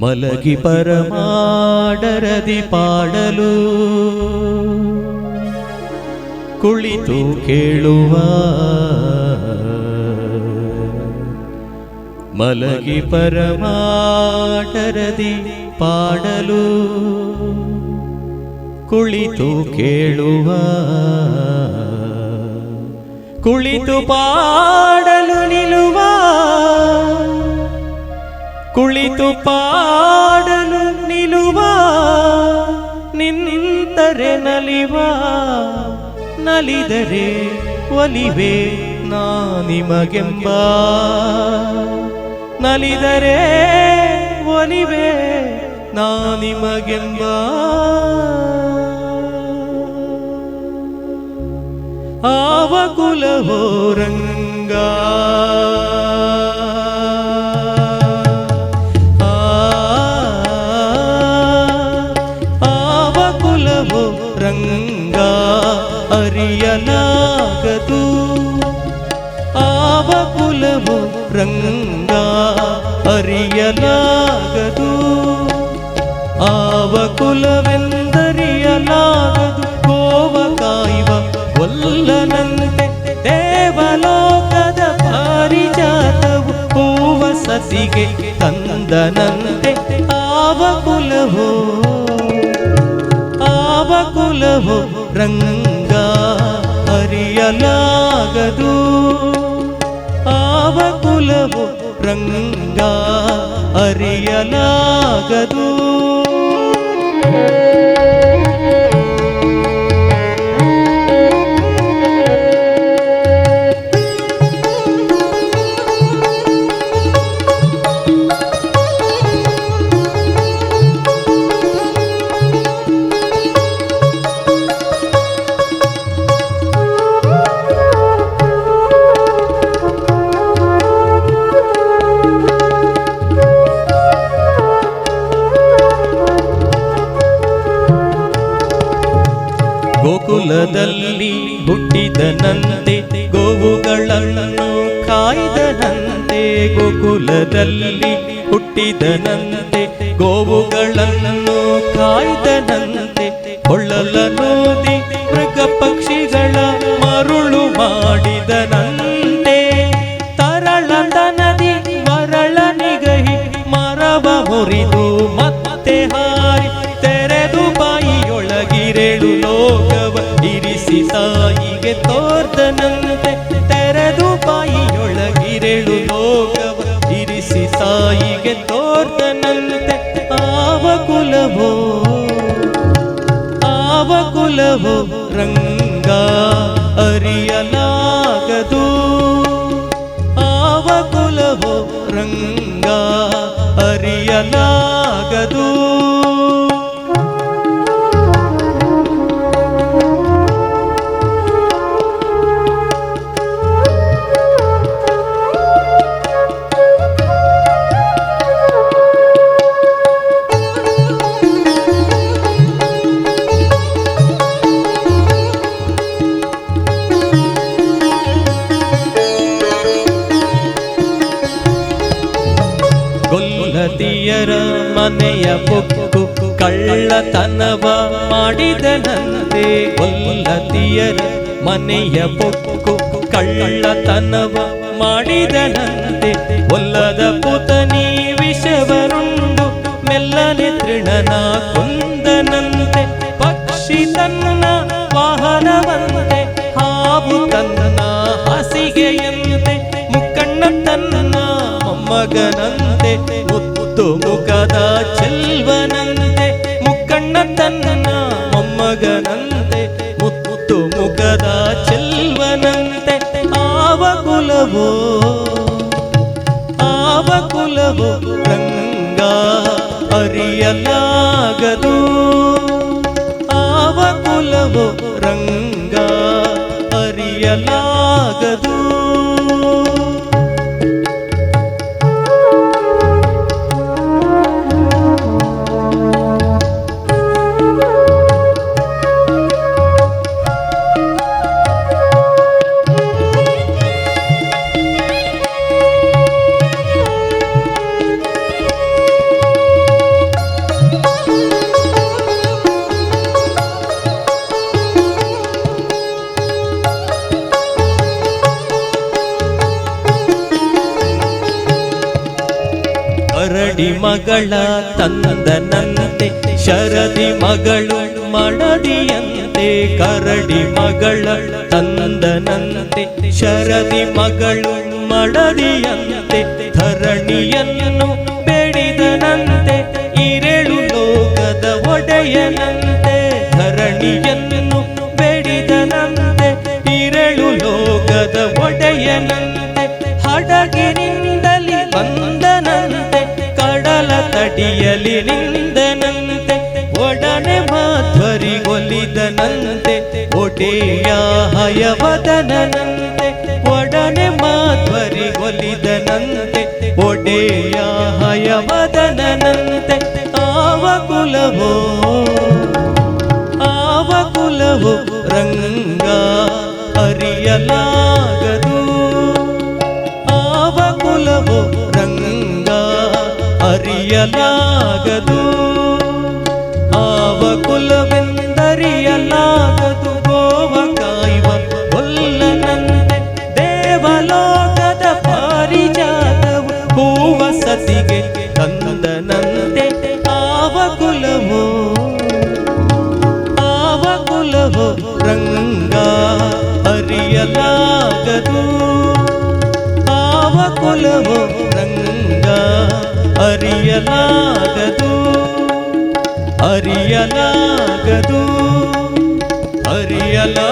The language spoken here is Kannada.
ಮಲಗಿ ಪರಮಾಡರದಿ ಪಾಡಲು. ಕುಳಿತು ಕೇಳುವ. ಮಲಗಿ ಪರಮಾಡರದಿ ಪಾಡಲು. ಕುಳಿತು ಕೇಳುವ. ಕುಳಿತು ಪಾಡಲು ಪಾಡಲು ನಿಲ್ಲುವ ನಿಂತರೆ ನಲಿವ ನಲಿದರೆ ಒಲಿವೆ ನಾ ನಿಮಗೆಂಬ ನಲಿದರೆ ಒಲಿವೆ ನಾ ನಿಮಗೆಂಬ ಆವ ಕುಲವೋ ರಂಗ ಅರಿಯಲಾಗದು ಆವ ಕುಲವು ರಂಗ ಅರಿಯಲಾಗದು ಆವ ಕುಲವೆಂದರಿಯಲಾಗದು ಗೋವ ಕಾಯುವ ಒಲ್ಲನಂತೆ ದೇವಲೋಕದ ಪಾರಿಜಾತವು ಹೂವ ಸಸಿಗೆ ತಂದನಂತೆ రంగవో రంగా అరియలాగదు ఆవకులవో రంగా అరియలాగదు ಹುಟ್ಟಿದನಂತೆ ಗೋವುಗಳನ್ನು ಕಾಯ್ದನಂತೆ, ಗೋಕುಲದಲ್ಲಿ ಹುಟ್ಟಿದನಂತೆ, ಗೋವುಗಳನ್ನು ಕಾಯ್ದನಂತೆ ಕೊಳ್ಳಲನೋದಿ ಮೃಗ ಪಕ್ಷಿಗಳ ಮರುಳು ಮಾಡಿದನಂತೆ. ತರಳದ ನದಿ ಮರಳ ನಿಗಹಿ ಮರವ ಮುರಿದು ಮತ್ತೆ ಹಾರಿ ತೆರೆದು ಬಾಯಿಯೊಳಗಿರೆಳು ಲೋಕವ ಇರಿಸಿ ತಾಯಿಗೆ ತೋರ್ದನಂತೆ ತೆರೆದು ಬಾಯಿಯೊಳಗಿರೆಳು ಲೋಕವ. ಇರಿಸಿ ತಾಯಿಗೆ ತೋರ್ದನಂತೆ ಆವ ಕುಲವೋ ಆವ ಕುಲವೋ ರಂಗ ಅರಿಯಲಾಗದು. ಆವ ಕುಲವೋ ರಂಗ ಅರಿಯಲಾಗದು. ಗೊಲ್ಲತಿಯರ ಮನೆಯ ಬೊಕ್ಕು ಕಳ್ಳತನವ ಮಾಡಿದನಂತೆ ಒಲ್ಲತಿಯರ ಮನೆಯ ಬೊಕ್ಕು ಕಳ್ಳತನವ ಮಾಡಿದನಂತೆ ಒಲ್ಲದ ಪುತನಿ ವಿಷವರುಂಡು ಮೆಲ್ಲನೆ ತೃಣನ ಕುಂದನಂತೆ ಪಕ್ಷಿ ತನ್ನ ವಾಹನವಂತೆ ಹಾವು ತನ್ನ ಹಾಸಿಗೆಯಂತೆ ಮುಕ್ಕಣ್ಣ ತನ್ನ ಮೊಮ್ಮಗನಂತೆ ఆవకులవో ఆవకులవో రంగా అరియలాగదు. ఆవకులవో రంగా అరియలాగదు. ಕರಡಿ ಮಗಳ ತಂದನಂತೆ ಶರದಿ ಮಗಳು ಮಡದಿಯಂತೆ ಕರಡಿ ಮಗಳ ತಂದನಂತೆ, ಶರದಿ ಮಗಳು ಮಡದಿಯಂತೆ ಧರಣಿಯನ್ನು ಬೇಡಿದನಂತೆ ಇರೆಳು ಲೋಕದ ಒಡೆಯನಂತೆ, ಧರಣಿಯನ್ನು ಬೇಡಿದನಂತೆ ಇರೆಳು ಲೋಕದ ಒಡೆಯನಂತೆ ಒಡೆಯ ಹಯವದನಂತೆ ಒಡನೆ ಮಾಧ್ವರಿಗೊಲಿದನಂತೆ ಒಡೆಯ ಹಯವದನಂತೆ ಆವ ಕುಲವೋ ಆವ ಕುಲವು ರಂಗ ಅರಿಯಲಾಗದು ಆವ ಕುಲವು ರಂಗ ಅರಿಯಲಾಗದು నందనంತೆ ఆవకులవో ఆవకులవో రంగా అరియలాగదు ఆవకులవో రంగా అరియలాగదు అరియలాగదు అరియలా